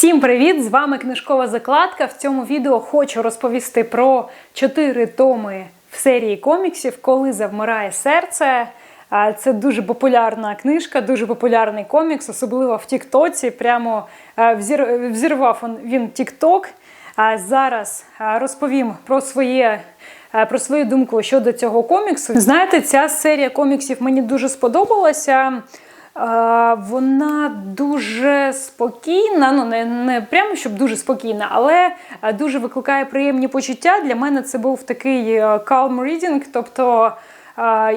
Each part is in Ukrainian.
Всім привіт! З вами книжкова закладка. В цьому відео хочу розповісти про чотири томи в серії коміксів Коли завмирає серце. Це дуже популярна книжка, дуже популярний комікс, особливо в Тіктоці. Прямо взірвав він Тікток. Зараз розповім про своє. Про свою думку щодо цього коміксу. Знаєте, ця серія коміксів мені дуже сподобалася. Вона дуже спокійна, ну не, не прямо щоб дуже спокійна, але дуже викликає приємні почуття. Для мене це був такий е, calm reading, тобто.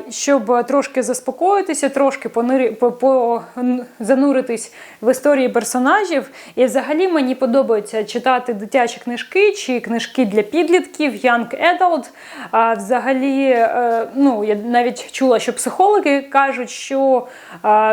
Щоб трошки заспокоїтися, трошки понирі, по, по, зануритись в історії персонажів. І взагалі мені подобається читати дитячі книжки чи книжки для підлітків, young adult. А взагалі, е, ну я навіть чула, що психологи кажуть, що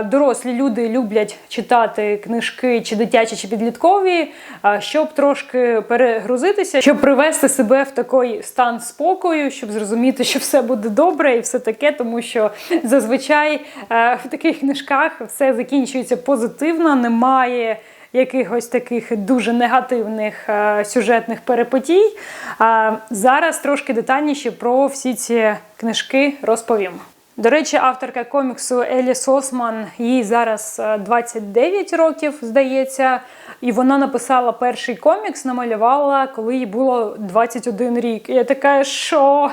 дорослі люди люблять читати книжки чи дитячі, чи підліткові, щоб трошки перегрузитися, щоб привести себе в такий стан спокою, щоб зрозуміти, що все буде добре і все таке, тому що зазвичай е, в таких книжках все закінчується позитивно, немає якихось таких дуже негативних е, сюжетних перипетій. А зараз трошки детальніше про всі ці книжки розповім. До речі, авторка коміксу Елі Сосман, їй зараз е, 29 років, здається, і вона написала перший комікс, намалювала, коли їй було 21 рік. Я така, що?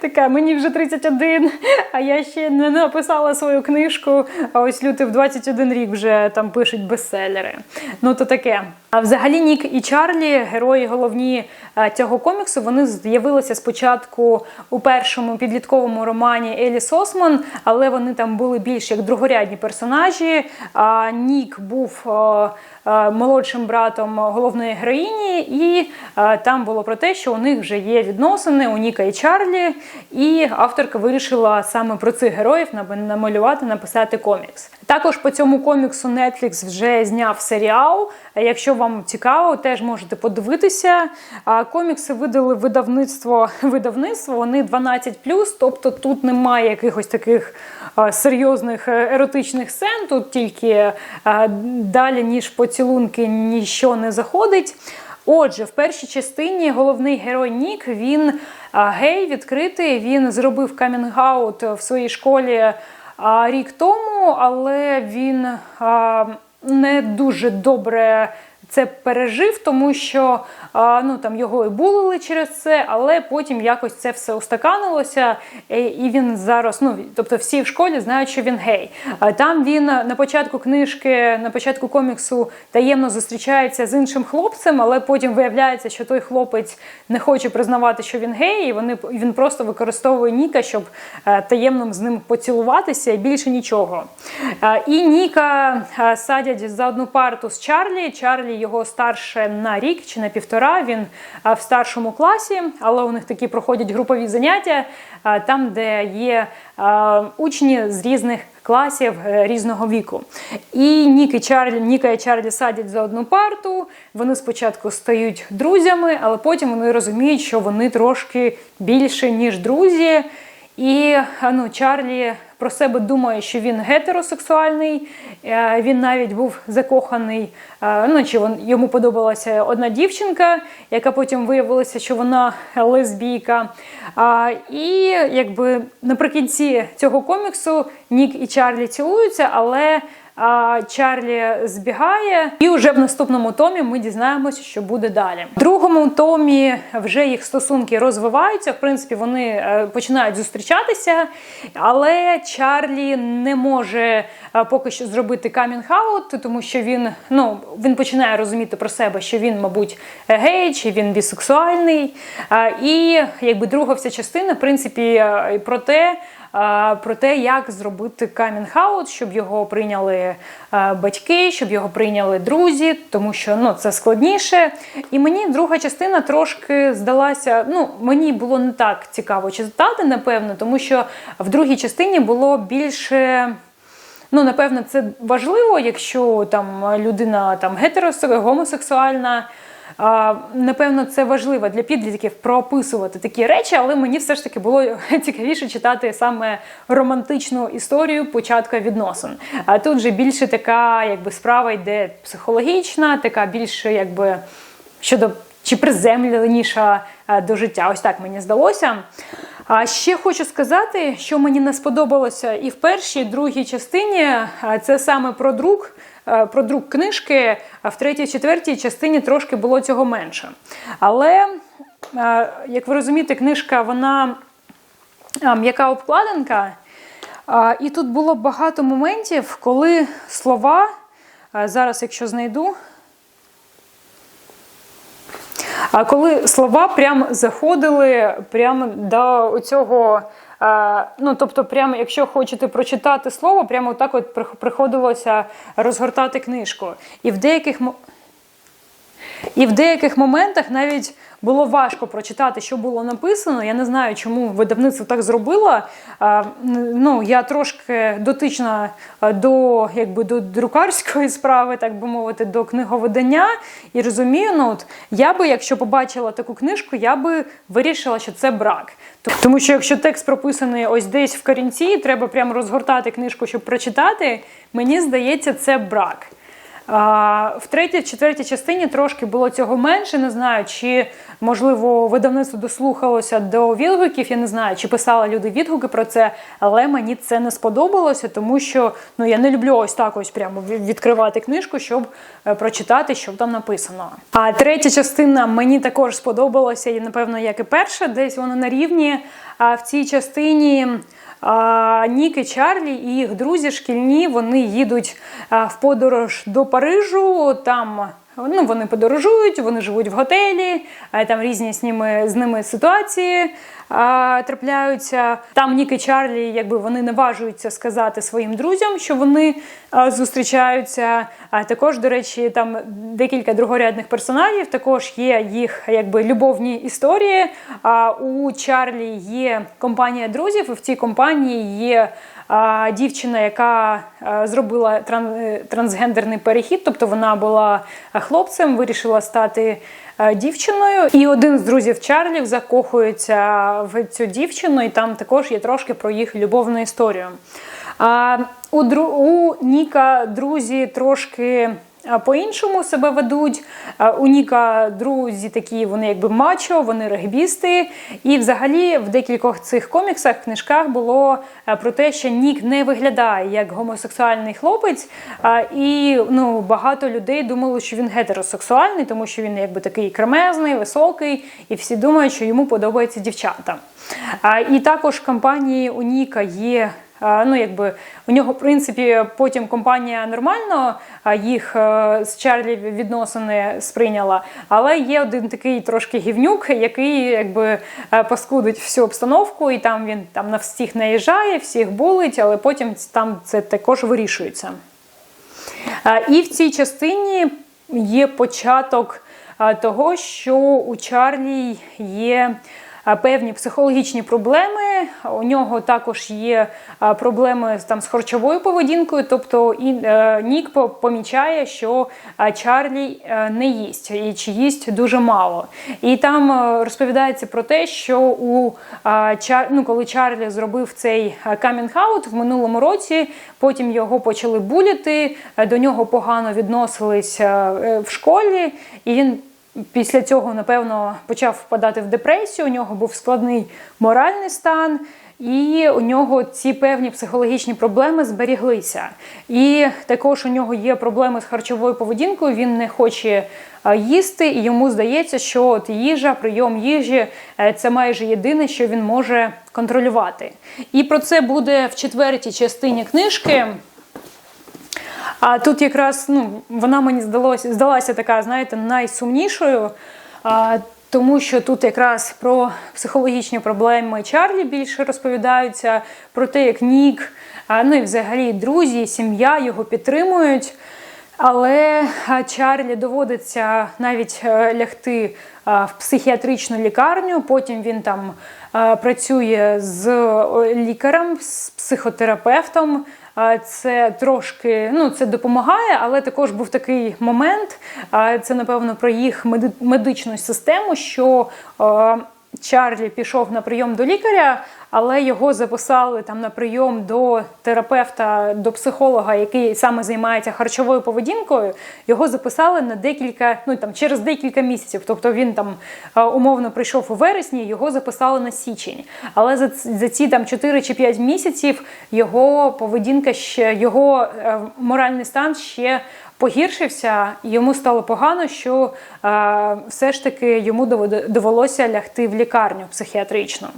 Така, мені вже 31, а я ще не написала свою книжку. А ось люди в 21 рік вже там пишуть бестселери. Ну то таке. А взагалі Нік і Чарлі, герої головні е, цього коміксу, вони з'явилися спочатку у першому підлітковому романі Елі Сосман, але вони там були більш як другорядні персонажі. А Нік був е, е, молодшим братом головної героїні, і там було про те, що у них вже є відносини у Ніка і Чарлі, і авторка вирішила саме про цих героїв намалювати, написати комікс. Також по цьому коміксу Netflix вже зняв серіал. Якщо вам цікаво, теж можете подивитися. Комікси видали видавництво видавництво. Вони 12+, тобто тут немає якихось таких серйозних е, еротичних сцен. Тут тільки далі ніж поцілунки ніщо не заходить. Отже, в першій частині головний герой Нік він гей відкритий. Він зробив камінг-аут в своїй школі рік тому, але він не дуже добре це пережив, тому що ну, там його і булили через це, але потім якось це все устаканилося, і, він зараз, ну тобто всі в школі знають, що він гей. Там він на початку книжки, на початку коміксу таємно зустрічається з іншим хлопцем, але потім виявляється, що той хлопець не хоче признавати, що він гей, і вони він просто використовує Ніка, щоб е, таємно з ним поцілуватися і більше нічого. Е, І Ніка е, садять за одну парту з Чарлі. Чарлі його старше на рік чи на півтора. Він в старшому класі, але у них такі проходять групові заняття, там, де є учні з різних класів е, різного віку. І Нік і Чарлі, Ніка і Чарлі садять за одну парту. Вони спочатку стають друзями, але потім вони розуміють, що вони трошки більше, ніж друзі. І ну, Чарлі про себе думає, що він гетеросексуальний. Е, Він навіть був закоханий. е, Ну, чи він, йому подобалася одна дівчинка, яка потім виявилася, що вона лесбійка. І якби наприкінці цього коміксу Нік і Чарлі цілуються, але Чарлі збігає, і вже в наступному томі ми дізнаємося, що буде далі. В другому томі вже їх стосунки розвиваються. В принципі, вони е, починають зустрічатися, але Чарлі не може е, поки що зробити камінг-аут, тому що він ну він починає розуміти про себе, що він, мабуть, гей, чи він бісексуальний. І якби друга вся частина, в принципі, е, про те про те, як зробити камінг-аут, щоб його прийняли батьки, щоб його прийняли друзі, тому що ну, це складніше. І мені друга частина трошки здалася. Ну, мені було не так цікаво читати, напевно, тому що в другій частині було більше. Ну, напевно, це важливо, якщо там людина там гетеросексуальна, гомосексуальна. Напевно, це важливо для підлітків прописувати такі речі, але мені все ж таки було цікавіше читати саме романтичну історію початку відносин. А тут же більше така, якби справа йде психологічна, така більше, якби щодо чи приземленіша е, до життя. Ось так мені здалося. А ще хочу сказати, що мені не сподобалося і в першій, і другій частині це саме про друк. Е, Про друк книжки, в третій, четвертій частині трошки було цього менше. Але, е, як ви розумієте, книжка вона м'яка обкладинка. І тут було багато моментів, коли слова, зараз, якщо знайду, коли слова прям заходили прямо до цього. Ну, тобто, прямо, якщо хочете прочитати слово, прямо так от приходилося розгортати книжку. І в деяких і в деяких моментах навіть було важко прочитати, що було написано. Я не знаю, чому видавництво так зробило. Ну, я трошки дотична до, якби, до друкарської справи, так би мовити, до книговидання. І розумію, ну от я би, якщо побачила таку книжку, я би вирішила, що це брак. Тому що якщо текст прописаний ось десь в корінці, треба прямо розгортати книжку, щоб прочитати, мені здається, це брак. В третій, четвертій частині трошки було цього менше. Не знаю, чи можливо видавництво дослухалося до відгуків. Я не знаю, чи писали люди відгуки про це, але мені це не сподобалося, тому що ну я не люблю ось так ось прямо відкривати книжку, щоб е, прочитати, що там написано. А третя частина мені також сподобалася, і напевно, як і перша, десь вона на рівні. А в цій частині. Нік і Чарлі і їх друзі шкільні вони їдуть в подорож до Парижу. Там ну, вони подорожують, вони живуть в готелі, там різні з ними, з ними ситуації а, трапляються. Там Нік і Чарлі, якби вони наважуються сказати своїм друзям, що вони а, зустрічаються. А також, до речі, там декілька другорядних персонажів. Також є їх якби любовні історії. А у Чарлі є компанія друзів, і в цій компанії є. Дівчина, яка зробила тран- е, трансгендерний перехід, тобто вона була хлопцем, вирішила стати дівчиною. І один з друзів Чарлі закохується в цю дівчину, і там також є трошки про їх любовну історію. У, Ніка друзі трошки по-іншому себе ведуть. У Ніка друзі такі, вони якби мачо, вони регбісти. І взагалі в декількох цих коміксах, книжках було про те, що Нік не виглядає як гомосексуальний хлопець. І ну, багато людей думали, що він гетеросексуальний, тому що він якби такий кремезний, високий, і всі думають, що йому подобаються дівчата. І також в компанії у Ніка є. Ну, якби у нього, в принципі, потім компанія нормально їх е, з Чарлі відносини сприйняла. Але є один такий трошки гівнюк, який якби е, паскудить всю обстановку, і там він там на всіх наїжджає, всіх булить, але потім там це також вирішується. І в цій частині є початок того, що у Чарлі є певні психологічні проблеми. У нього також є проблеми з- там з харчовою поведінкою. Тобто і е, Нік помічає, що Чарлі е, не їсть і чи їсть дуже мало. І там е, розповідається про те, що у ну, коли Чарлі зробив цей камінг-аут в минулому році, потім його почали буляти, е, до нього погано відносились е, е, в школі, і він. Після цього, напевно, почав впадати в депресію. У нього був складний моральний стан, і у нього ці певні психологічні проблеми зберіглися. І також у нього є проблеми з харчовою поведінкою. Він не хоче їсти, і йому здається, що от їжа, прийом їжі е, це майже єдине, що він може контролювати. І про це буде в четвертій частині книжки. А тут якраз ну, вона мені здалося, здалася така, знаєте, найсумнішою, а, тому що тут якраз про психологічні проблеми Чарлі більше розповідаються, про те, як Нік, а, ну і взагалі друзі, сім'я його підтримують. Але Чарлі доводиться навіть е, лягти в психіатричну лікарню. Потім він там працює з лікарем, з психотерапевтом. Це трошки ну, це допомагає, але також був такий момент. Це напевно про їх меди- медичну систему, що Чарлі пішов на прийом до лікаря, але його записали там на прийом до терапевта, до психолога, який саме займається харчовою поведінкою. Його записали на декілька, ну там через декілька місяців. Тобто він там умовно прийшов у вересні, його записали на січень. Але за, за ці там 4 чи 5 місяців його поведінка ще його е, моральний стан ще погіршився, йому стало погано, що е, все ж таки йому довелося лягти в лікарню психіатричну.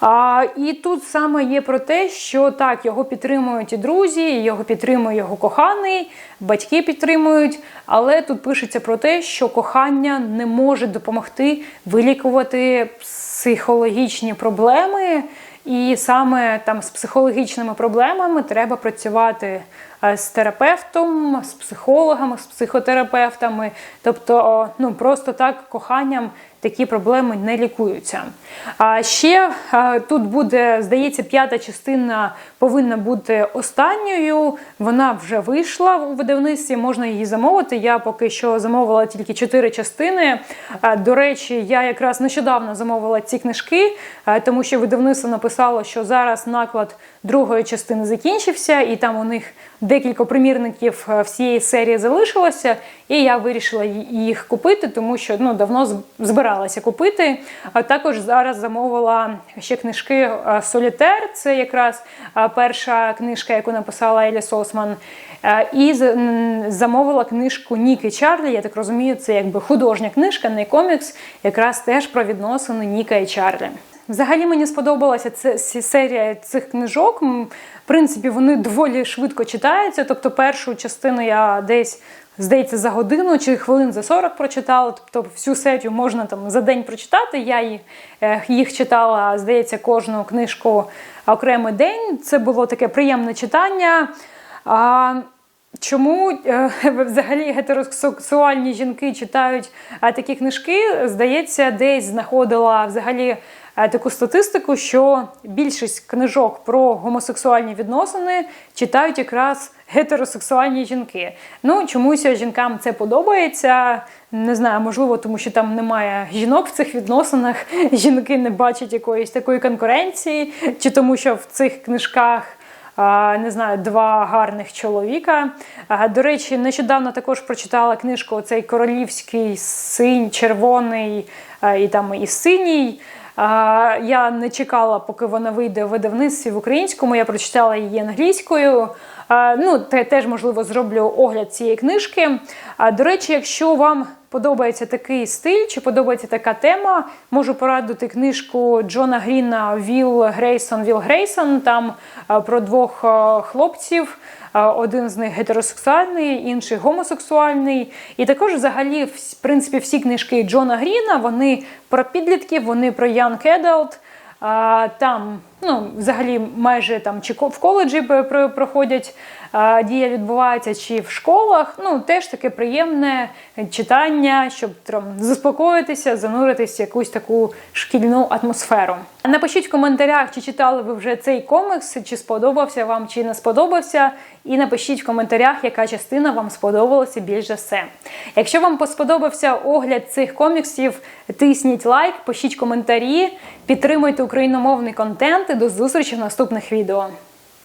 А, і тут саме є про те, що так, його підтримують і друзі, його підтримує його коханий, батьки підтримують, але тут пишеться про те, що кохання не може допомогти вилікувати психологічні проблеми. І саме там з психологічними проблемами треба працювати з терапевтом, з психологами, з психотерапевтами. Тобто, ну просто так коханням такі проблеми не лікуються. А ще е, тут буде, здається, п'ята частина повинна бути останньою. Вона вже вийшла у видавництві, можна її замовити. Я поки що замовила тільки чотири частини. Е, До речі, я якраз нещодавно замовила ці книжки, е, тому що видавництво написало, що зараз наклад другої частини закінчився, і там у них декілька примірників е, всієї серії залишилося. І я вирішила їх купити, тому що ну давно збиралася купити. А також зараз замовила ще книжки е, Солітер. Це якраз е, перша книжка, яку написала Елі Сосман. І замовила книжку Ніки Чарлі. Я так розумію, це якби художня книжка, не комікс, якраз теж про відносини Ніка і Чарлі. Взагалі мені сподобалася ця серія цих книжок. В принципі, вони доволі швидко читаються. Тобто, першу частину я десь, здається, за годину чи хвилин за 40 прочитала. Тобто, всю серію можна там за день прочитати. Я їх, е, їх читала, здається, кожну книжку окремий день. Це було таке приємне читання. Чому е, взагалі гетеросексуальні жінки читають такі книжки? Здається, десь знаходила взагалі таку статистику, що більшість книжок про гомосексуальні відносини читають якраз гетеросексуальні жінки. Ну чомусь жінкам це подобається. Не знаю, можливо, тому що там немає жінок в цих відносинах. Жінки не бачать якоїсь такої конкуренції, чи тому, що в цих книжках не знаю, два гарних чоловіка. До речі, нещодавно також прочитала книжку Цей королівський синь, червоний і там і синій. Я не чекала, поки вона вийде в видавництві в українському. Я прочитала її англійською. Ну, те теж можливо зроблю огляд цієї книжки. А до речі, якщо вам подобається такий стиль чи подобається така тема, можу порадити книжку Джона Гріна Віл Грейсон Віл Грейсон. Там про двох хлопців. Один з них гетеросексуальний, інший гомосексуальний. І також, взагалі, в принципі, всі книжки Джона Гріна вони про підлітків, вони про young adult. Там, ну, взагалі, майже там чи в коледжі пр- проходять дія відбувається, чи в школах. Ну, теж таке приємне читання, щоб там заспокоїтися, зануритися в якусь таку шкільну атмосферу. Напишіть в коментарях, чи читали ви вже цей комікс, чи сподобався вам, чи не сподобався. І напишіть в коментарях, яка частина вам сподобалася більш за все. Якщо вам сподобався огляд цих коміксів, тисніть лайк, пишіть коментарі, підтримуйте україномовний контент і до зустрічі в наступних відео.